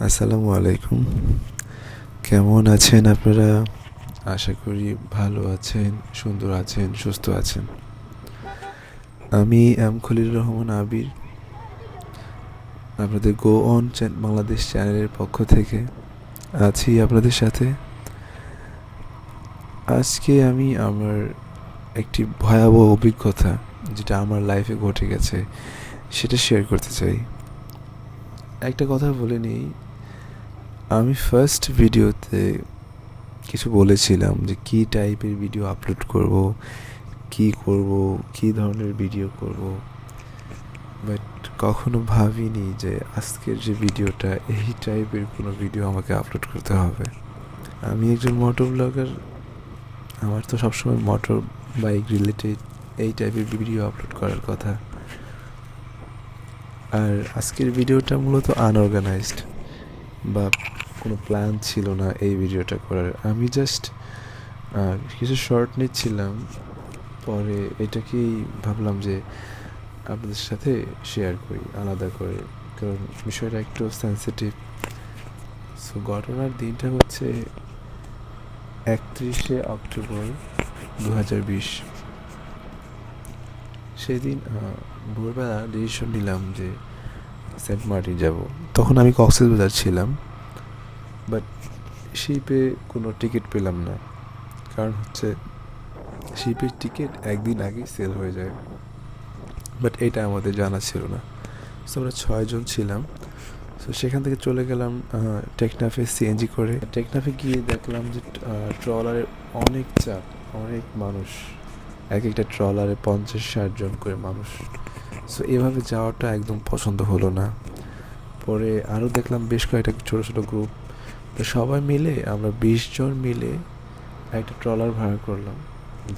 আসসালামু আলাইকুম। কেমন আছেন আপনারা? আশা করি ভালো আছেন, সুন্দর আছেন, সুস্থ আছেন। আমি এম খলিল রহমান আবির। আপনাদের গো অন বাংলাদেশ চ্যানেলের পক্ষ থেকে আছি আপনাদের সাথে। আজকে আমি আমার একটি ভয়াবহ অভিজ্ঞতা, যেটা আমার লাইফে ঘটে গেছে, সেটা শেয়ার করতে চাই। একটা কথা বলে নিই। আমি ফার্স্ট ভিডিওতে কিছু বলেছিলাম যে কী টাইপের ভিডিও আপলোড করব, কি করব, কি ধরনের ভিডিও করব। বাট কখনো ভাবিনি যে আজকের যে ভিডিওটা এই টাইপের কোনো ভিডিও আমাকে আপলোড করতে হবে। আমি একজন মোটর ব্লগার আমার তো সবসময় মোটর বাইক রিলেটেড এই টাইপের ভিডিও আপলোড করার কথা। আর আজকের ভিডিওটা মূলত আনঅর্গানাইজড বা কোনো প্ল্যান ছিল না এই ভিডিওটা করার। আমি জাস্ট কিছু শর্ট নিচ্ছিলাম। পরে এটাকেই ভাবলাম যে আপনাদের সাথে শেয়ার করি, আলাদা করে। কারণ বিষয়টা একটু সেন্সিটিভ সো ঘটনার দিনটা হচ্ছে একত্রিশে অক্টোবর দু হাজার বিশ। সেদিন ভোরবেলা ডিসিশন নিলাম যে সেন্ট মার্টিন যাব। তখন আমি কক্সবাজার ছিলাম বাট শিপে কোনো টিকিট পেলাম না। কারণ হচ্ছে শিপের টিকিট একদিন আগেই সেল হয়ে যায়। বাট এটা আমাদের জানা ছিল না। সো আমরা ছয়জন ছিলাম। সো সেখান থেকে চলে গেলাম টেকনাফে সিএনজি করে। টেকনাফে গিয়ে দেখলাম যে ট্রলারে অনেক চাপ, অনেক মানুষ। এক একটা ট্রলারে পঞ্চাশ ষাট জন করে মানুষ। সো এভাবে যাওয়াটা একদম পছন্দ হলো না। পরে আরও দেখলাম বেশ কয়েকটা ছোটো ছোটো গ্রুপ তো সবাই মিলে, আমরা বিশ জন মিলে একটা ট্রলার ভাড়া করলাম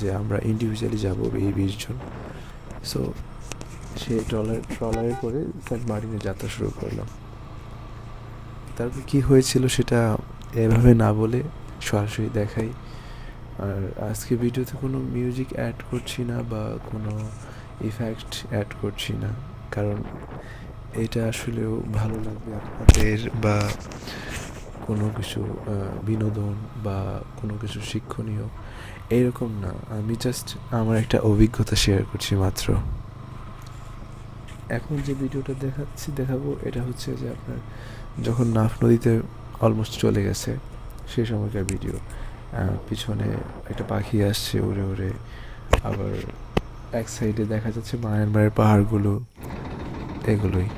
যে আমরা ইন্ডিভিজুয়ালি যাব এই বিশ জন। সো সেই ট্রলার, ট্রলারে করে সেন্ট মার্টিনে যাত্রা শুরু করলাম। তারপর কী হয়েছিল সেটা এভাবে না বলে সরাসরি দেখাই। আর আজকে ভিডিওতে কোনো মিউজিক অ্যাড করছি না বা কোনো ইফেক্ট অ্যাড করছি না। কারণ এটা আসলেও ভালো লাগবে আপনাদের বা কোনো কিছু বিনোদন বা কোনো কিছু শিক্ষণীয়। এরকম না। আমি জাস্ট আমার একটা অভিজ্ঞতা শেয়ার করছি মাত্র। এখন যে ভিডিওটা দেখাচ্ছি, দেখাবো, এটা হচ্ছে যে আপনার যখন নাফ নদীতে অলমোস্ট চলে গেছে সেই সময়কার ভিডিও পিছনে একটা পাখি আসছে, উড়ে উড়ে, আবার এক সাইডে দেখা যাচ্ছে মায়ানমারের পাহাড়গুলো এগুলোই।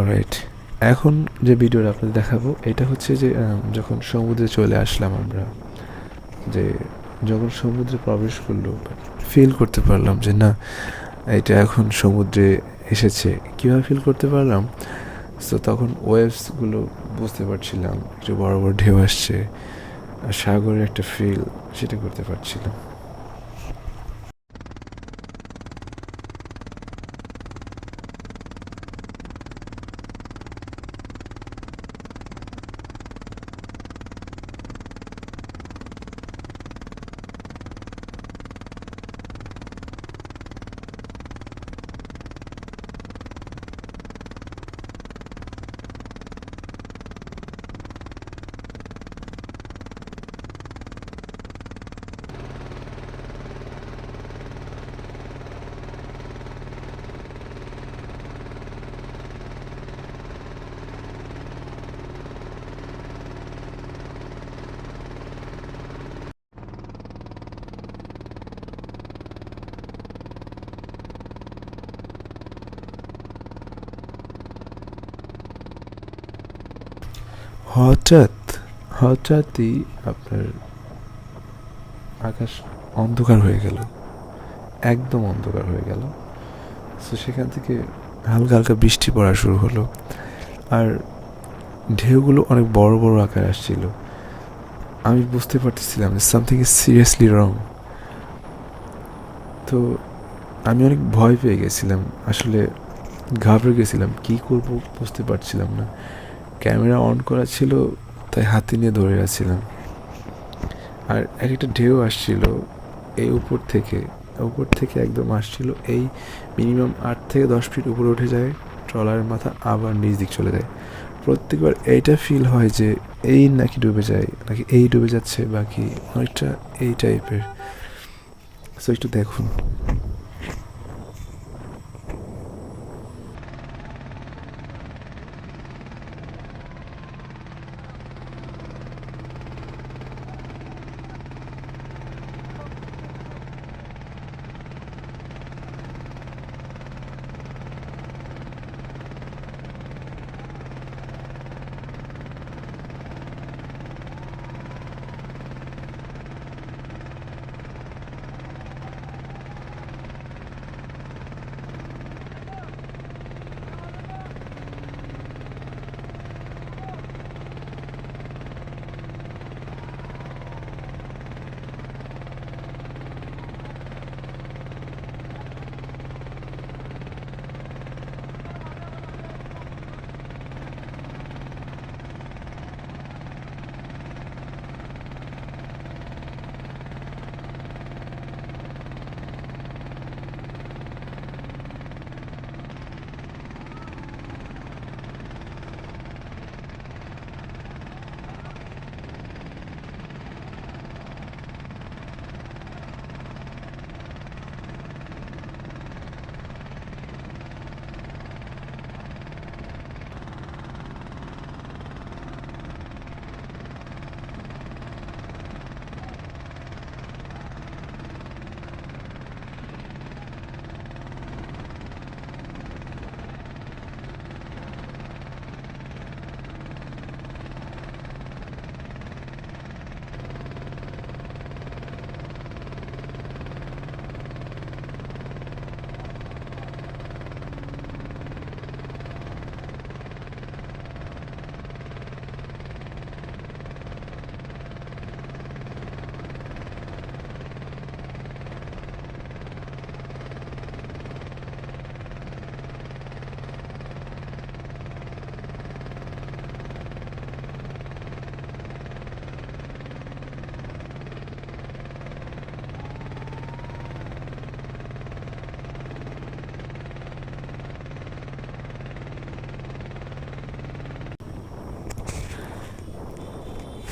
অলরাইট এখন যে ভিডিওটা আপনাদের দেখাবো, এটা হচ্ছে যে যখন সমুদ্রে চলে আসলাম আমরা, যে যখন সমুদ্রে প্রবেশ করল ফিল করতে পারলাম যে, না, এটা এখন সমুদ্রে এসেছে। কীভাবে ফিল করতে পারলাম? তো তখন ওয়েভসগুলো বুঝতে পারছিলাম একটু বড় বড় ঢেউ আসছে সাগরের একটা ফিল সেটা করতে পারছিলাম। হঠাৎ, হঠাৎই আপনার আকাশ অন্ধকার হয়ে গেল, একদম অন্ধকার হয়ে গেল। তো সেখান থেকে হালকা হালকা বৃষ্টি পড়া শুরু হলো। আর ঢেউগুলো অনেক বড় বড় আকার আসছিল। আমি বুঝতে পারতেছিলাম সামথিং ইজ সিরিয়াসলি রং তো আমি অনেক ভয় পেয়ে গেছিলাম। আসলে ঘাবড়ে গেছিলাম, কি করব বুঝতে পারছিলাম না। ক্যামেরা অন করা ছিল, তাই হাতে নিয়ে ধরে আছিলাম। আর এক একটা ঢেউ আসছিল এই উপর থেকে। উপর থেকে একদম আসছিল এই মিনিমাম আট থেকে দশ ফিট উপরে উঠে যায়, ট্রলারের মাথা আবার নিচ দিক চলে যায়। প্রত্যেকবার এইটা ফিল হয় যে এই নাকি ডুবে যায়, নাকি এই ডুবে যাচ্ছে, বাকি অনেকটা এই টাইপের সো একটু দেখুন।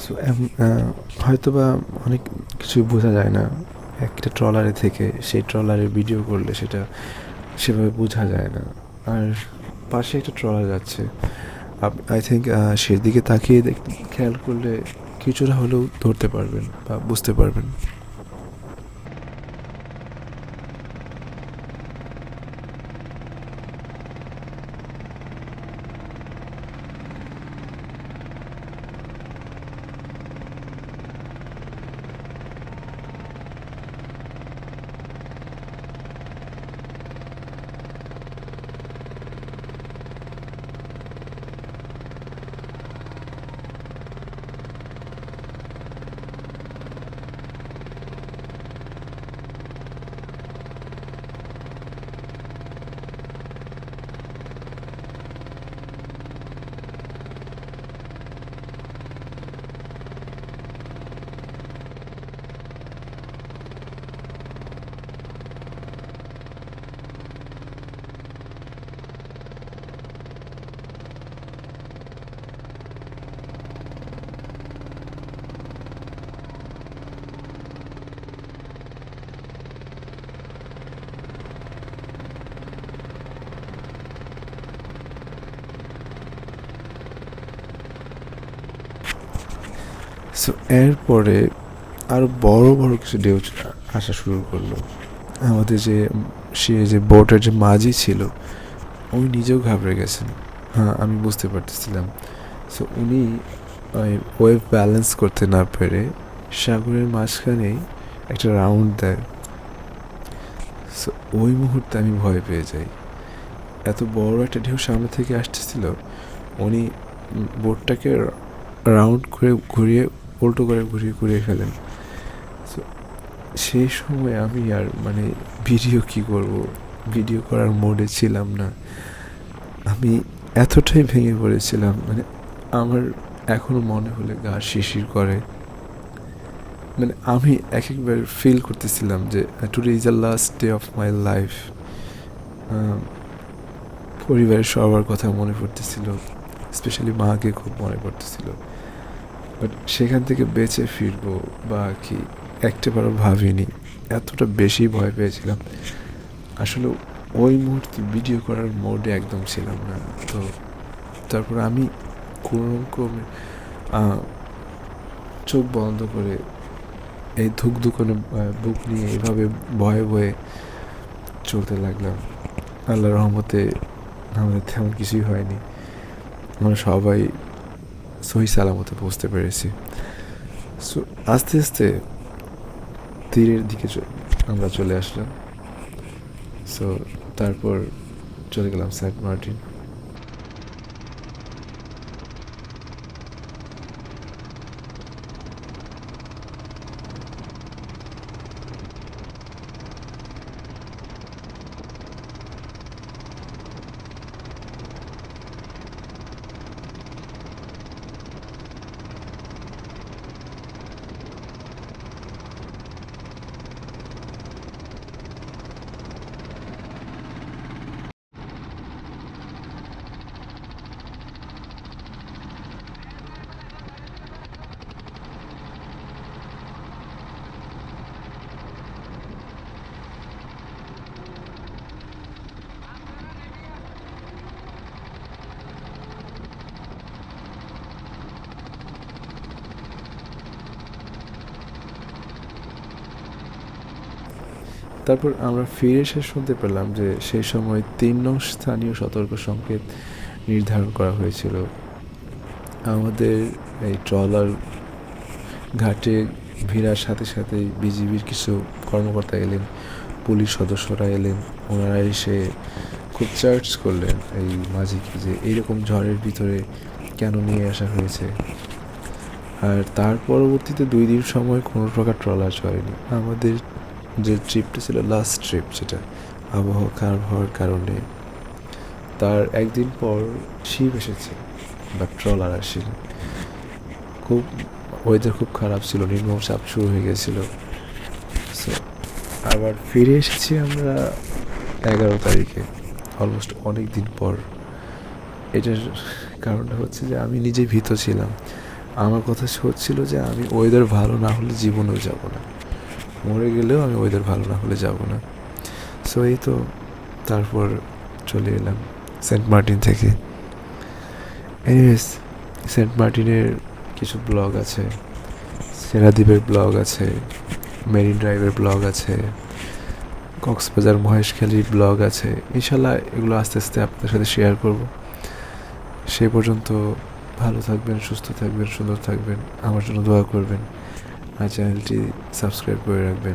সো হয়তো বা অনেক কিছু বোঝা যায় না। একটা ট্রলারে থেকে সেই ট্রলারে ভিডিও করলে সেটা সেভাবে বোঝা যায় না। আর পাশে একটা ট্রলার যাচ্ছে। আই থিঙ্ক সেদিকে তাকিয়ে খেয়াল করলে কিছুটা হলেও ধরতে পারবেন বা বুঝতে পারবেন। সো এরপরে আরও বড় বড় কিছু ঢেউ আসা শুরু করল। আমাদের যে, সে যে বোটের যে মাঝি ছিল, উনি নিজেও ঘাবড়ে গেছেন। হ্যাঁ আমি বুঝতে পারতেছিলাম। সো উনি ওয়েভ ব্যালেন্স করতে না পেরে সাগরের মাঝখানেই একটা রাউন্ড দেয়। সো ওই মুহূর্তে আমি ভয় পেয়ে যাই। এত বড় একটা ঢেউ সামনে থেকে আসতেছিল, উনি বোটটাকে রাউন্ড করে ঘুরিয়ে উল্টো করে ঘুরিয়ে ঘুরিয়ে ফেলেন। So, সেই সময় আমি আর মানে ভিডিও কি করব? ভিডিও করার মোডে ছিলাম না। আমি এতটাই ভেঙে পড়েছিলাম মানে আমার এখনও মনে হলে গা শিশির করে। মানে আমি এক একবার ফিল করতেছিলাম যে today is the last day of my life পরিবারের সবার কথা মনে পড়তেছিল স্পেশালি মাকে খুব মনে পড়তেছিল। বাট সেখান থেকে বেঁচে ফিরবো বা কি একটাবারও ভাবিনি। এতটা বেশি ভয় পেয়েছিলাম। আসলে ওই মুহূর্তে ভিডিও করার মোডে একদম ছিলাম না। তো তারপর আমি কোনো রকমে চোখ বন্ধ করে এই ধুক ধুকনে বুক নিয়ে এইভাবে ভয়ে ভয়ে চলতে লাগলাম। আল্লাহ রহমতে আমাদের তেমন কিছুই হয়নি। আমরা সবাই সহি সালামতে পৌঁছতে পেরেছি। সো আস্তে আস্তে তীরের দিকে আমরা চলে আসলাম। সো তারপর চলে গেলাম সেন্ট মার্টিন। তারপর আমরা ফিরে এসে শুনতে পেলাম যে সেই সময় তিন নং স্থানীয় সতর্ক সংকেত নির্ধারণ করা হয়েছিল। আমাদের এই ট্রলার ঘাটে ভিড়ার সাথে সাথে বিজিবির কিছু কর্মকর্তা এলেন, পুলিশ সদস্যরা এলেন, ওনারা এসে খুব চার্জ করলেন এই মাঝিকে যে এইরকম ঝড়ের ভিতরে কেন নিয়ে আসা হয়েছে। আর তার পরবর্তীতে দুই দিন সময় কোনো প্রকার ট্রলার চলেনি। আমাদের যে ট্রিপটা ছিল লাস্ট ট্রিপ যেটা, আবহাওয়া খারাপ হওয়ার কারণে। তার একদিন পর শিপ এসেছে, বা ট্রলার আসেনি খুব ওয়েদার খুব খারাপ ছিল, নির্মম চাপ শুরু হয়ে গেছিল। সো আবার ফিরে এসেছি আমরা এগারো তারিখে অলমোস্ট অনেক দিন পর। এটার কারণটা হচ্ছে যে আমি নিজে ভীত ছিলাম। আমার কথা হচ্ছিল যে আমি ওয়েদার ভালো না হলে জীবনেও যাব না। মরে গেলেও আমি ওয়েদার ভালো না হলে যাব না। সো এই তো তারপর চলে এলাম সেন্ট মার্টিন থেকে। এনিওয়েজ সেন্ট মার্টিনের কিছু ব্লগ আছে। সেরাদ্বীপের ব্লগ আছে। মেরিন ড্রাইভের ব্লগ আছে। কক্সবাজার মহেশখালীর ব্লগ আছে। ইনশাল্লাহ এগুলো আস্তে আস্তে আপনাদের সাথে শেয়ার করব। সে পর্যন্ত ভালো থাকবেন, সুস্থ থাকবেন, সুন্দর থাকবেন। আমার জন্য দোয়া করবেন। আর চ্যানেলটি সাবস্ক্রাইব করে রাখবেন।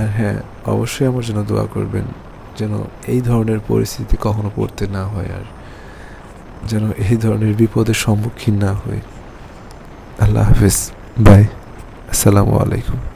আর হ্যাঁ অবশ্যই আমার জন্য দোয়া করবেন যেন এই ধরনের পরিস্থিতি কখনো পড়তে না হয় আর যেন এই ধরনের বিপদের সম্মুখীন না হয় আল্লাহ হাফিজ। বাই। আসসালামু আলাইকুম।